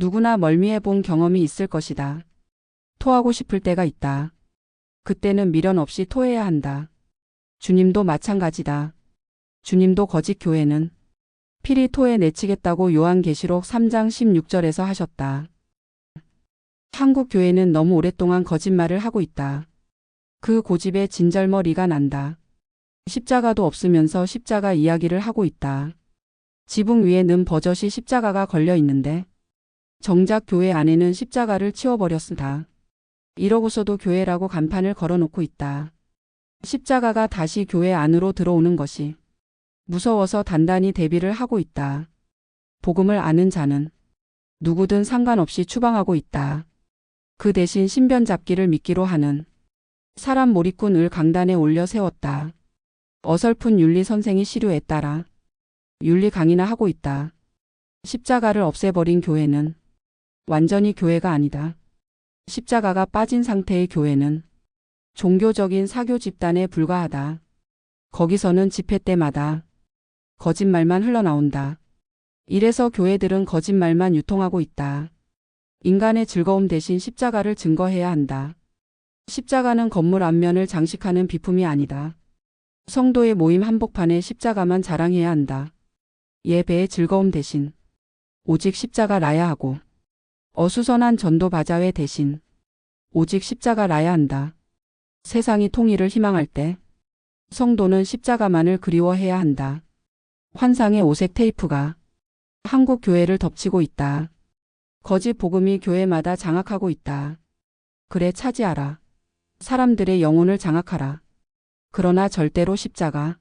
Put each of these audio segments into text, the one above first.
누구나 멀미해 본 경험이 있을 것이다. 토하고 싶을 때가 있다. 그때는 미련 없이 토해야 한다. 주님도 마찬가지다. 주님도 거짓 교회는 필히 토해 내치겠다고 요한계시록 3장 16절에서 하셨다. 한국 교회는 너무 오랫동안 거짓말을 하고 있다. 그 고집에 진절머리가 난다. 십자가도 없으면서 십자가 이야기를 하고 있다. 지붕 위에 는 버젓이 십자가가 걸려 있는데 정작 교회 안에는 십자가를 치워버렸다. 이러고서도 교회라고 간판을 걸어놓고 있다. 십자가가 다시 교회 안으로 들어오는 것이 무서워서 단단히 대비를 하고 있다. 복음을 아는 자는 누구든 상관없이 추방하고 있다. 그 대신 신변 잡기를 믿기로 하는 사람 몰입꾼을 강단에 올려 세웠다. 어설픈 윤리 선생이 시류에 따라 윤리 강의나 하고 있다. 십자가를 없애버린 교회는 완전히 교회가 아니다. 십자가가 빠진 상태의 교회는 종교적인 사교 집단에 불과하다. 거기서는 집회 때마다 거짓말만 흘러나온다. 이래서 교회들은 거짓말만 유통하고 있다. 인간의 즐거움 대신 십자가를 증거해야 한다. 십자가는 건물 앞면을 장식하는 비품이 아니다. 성도의 모임 한복판에 십자가만 자랑해야 한다. 예배의 즐거움 대신 오직 십자가라야 하고 어수선한 전도 바자회 대신 오직 십자가라야 한다. 세상이 통일을 희망할 때 성도는 십자가만을 그리워해야 한다. 환상의 오색 테이프가 한국 교회를 덮치고 있다. 거짓 복음이 교회마다 장악하고 있다. 그래 차지하라. 사람들의 영혼을 장악하라. 그러나 절대로 십자가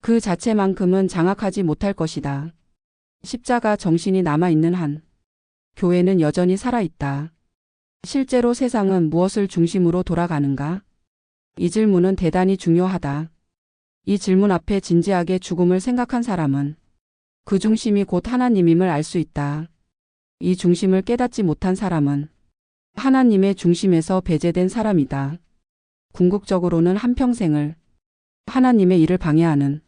그 자체만큼은 장악하지 못할 것이다. 십자가 정신이 남아있는 한 교회는 여전히 살아있다. 실제로 세상은 무엇을 중심으로 돌아가는가? 이 질문은 대단히 중요하다. 이 질문 앞에 진지하게 죽음을 생각한 사람은 그 중심이 곧 하나님임을 알 수 있다. 이 중심을 깨닫지 못한 사람은 하나님의 중심에서 배제된 사람이다. 궁극적으로는 한평생을 하나님의 일을 방해하는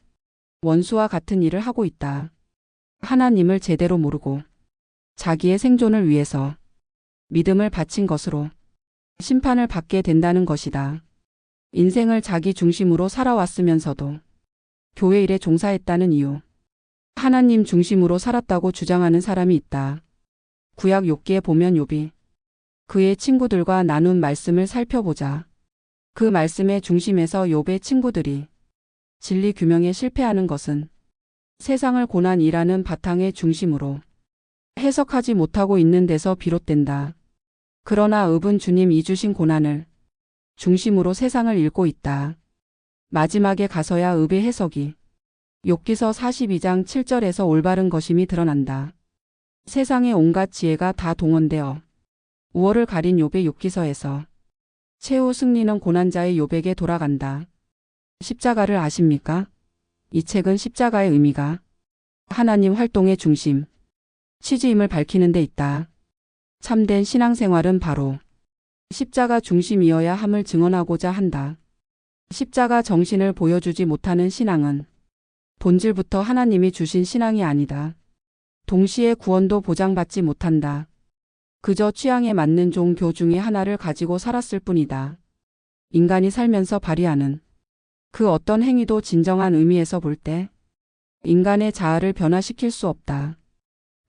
원수와 같은 일을 하고 있다. 하나님을 제대로 모르고 자기의 생존을 위해서 믿음을 바친 것으로 심판을 받게 된다는 것이다. 인생을 자기 중심으로 살아왔으면서도 교회 일에 종사했다는 이유. 하나님 중심으로 살았다고 주장하는 사람이 있다. 구약 욥기에 보면 욥이 그의 친구들과 나눈 말씀을 살펴보자. 그 말씀의 중심에서 욥의 친구들이 진리 규명에 실패하는 것은 세상을 고난이라는 바탕의 중심으로 해석하지 못하고 있는 데서 비롯된다. 그러나 읍은 주님이 주신 고난을 중심으로 세상을 읽고 있다. 마지막에 가서야 읍의 해석이 욥기서 42장 7절에서 올바른 것임이 드러난다. 세상의 온갖 지혜가 다 동원되어 우월을 가린 욥의 욥기서에서 최후 승리는 고난자의 욥에게 돌아간다. 십자가를 아십니까? 이 책은 십자가의 의미가 하나님 활동의 중심, 취지임을 밝히는 데 있다. 참된 신앙생활은 바로 십자가 중심이어야 함을 증언하고자 한다. 십자가 정신을 보여주지 못하는 신앙은 본질부터 하나님이 주신 신앙이 아니다. 동시에 구원도 보장받지 못한다. 그저 취향에 맞는 종교 중의 하나를 가지고 살았을 뿐이다. 인간이 살면서 발휘하는 그 어떤 행위도 진정한 의미에서 볼 때 인간의 자아를 변화시킬 수 없다.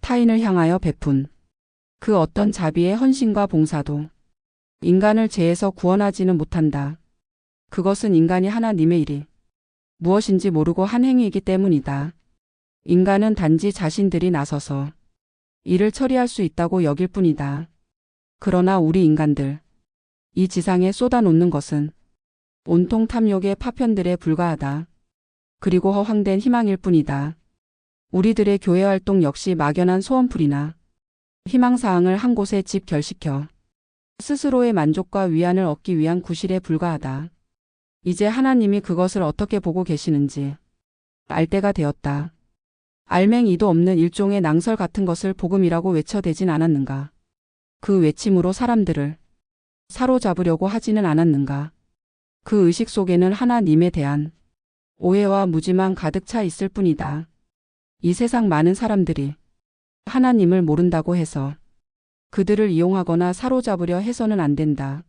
타인을 향하여 베푼 그 어떤 자비의 헌신과 봉사도 인간을 죄에서 구원하지는 못한다. 그것은 인간이 하나님의 일이 무엇인지 모르고 한 행위이기 때문이다. 인간은 단지 자신들이 나서서 일을 처리할 수 있다고 여길 뿐이다. 그러나 우리 인간들, 이 지상에 쏟아놓는 것은 온통 탐욕의 파편들에 불과하다. 그리고 허황된 희망일 뿐이다. 우리들의 교회 활동 역시 막연한 소원풀이나 희망사항을 한 곳에 집결시켜 스스로의 만족과 위안을 얻기 위한 구실에 불과하다. 이제 하나님이 그것을 어떻게 보고 계시는지 알 때가 되었다. 알맹이도 없는 일종의 낭설 같은 것을 복음이라고 외쳐대진 않았는가. 그 외침으로 사람들을 사로잡으려고 하지는 않았는가. 그 의식 속에는 하나님에 대한 오해와 무지만 가득 차 있을 뿐이다. 이 세상 많은 사람들이 하나님을 모른다고 해서 그들을 이용하거나 사로잡으려 해서는 안 된다.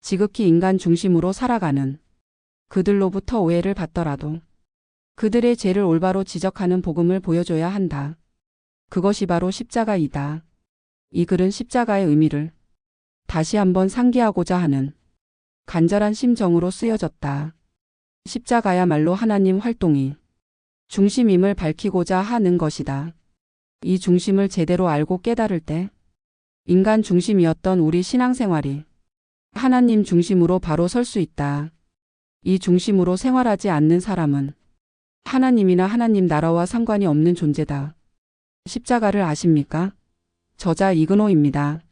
지극히 인간 중심으로 살아가는 그들로부터 오해를 받더라도 그들의 죄를 올바로 지적하는 복음을 보여줘야 한다. 그것이 바로 십자가이다. 이 글은 십자가의 의미를 다시 한번 상기하고자 하는 간절한 심정으로 쓰여졌다. 십자가야말로 하나님 활동이 중심임을 밝히고자 하는 것이다. 이 중심을 제대로 알고 깨달을 때 인간 중심이었던 우리 신앙생활이 하나님 중심으로 바로 설 수 있다. 이 중심으로 생활하지 않는 사람은 하나님이나 하나님 나라와 상관이 없는 존재다. 십자가를 아십니까? 저자 이근호입니다.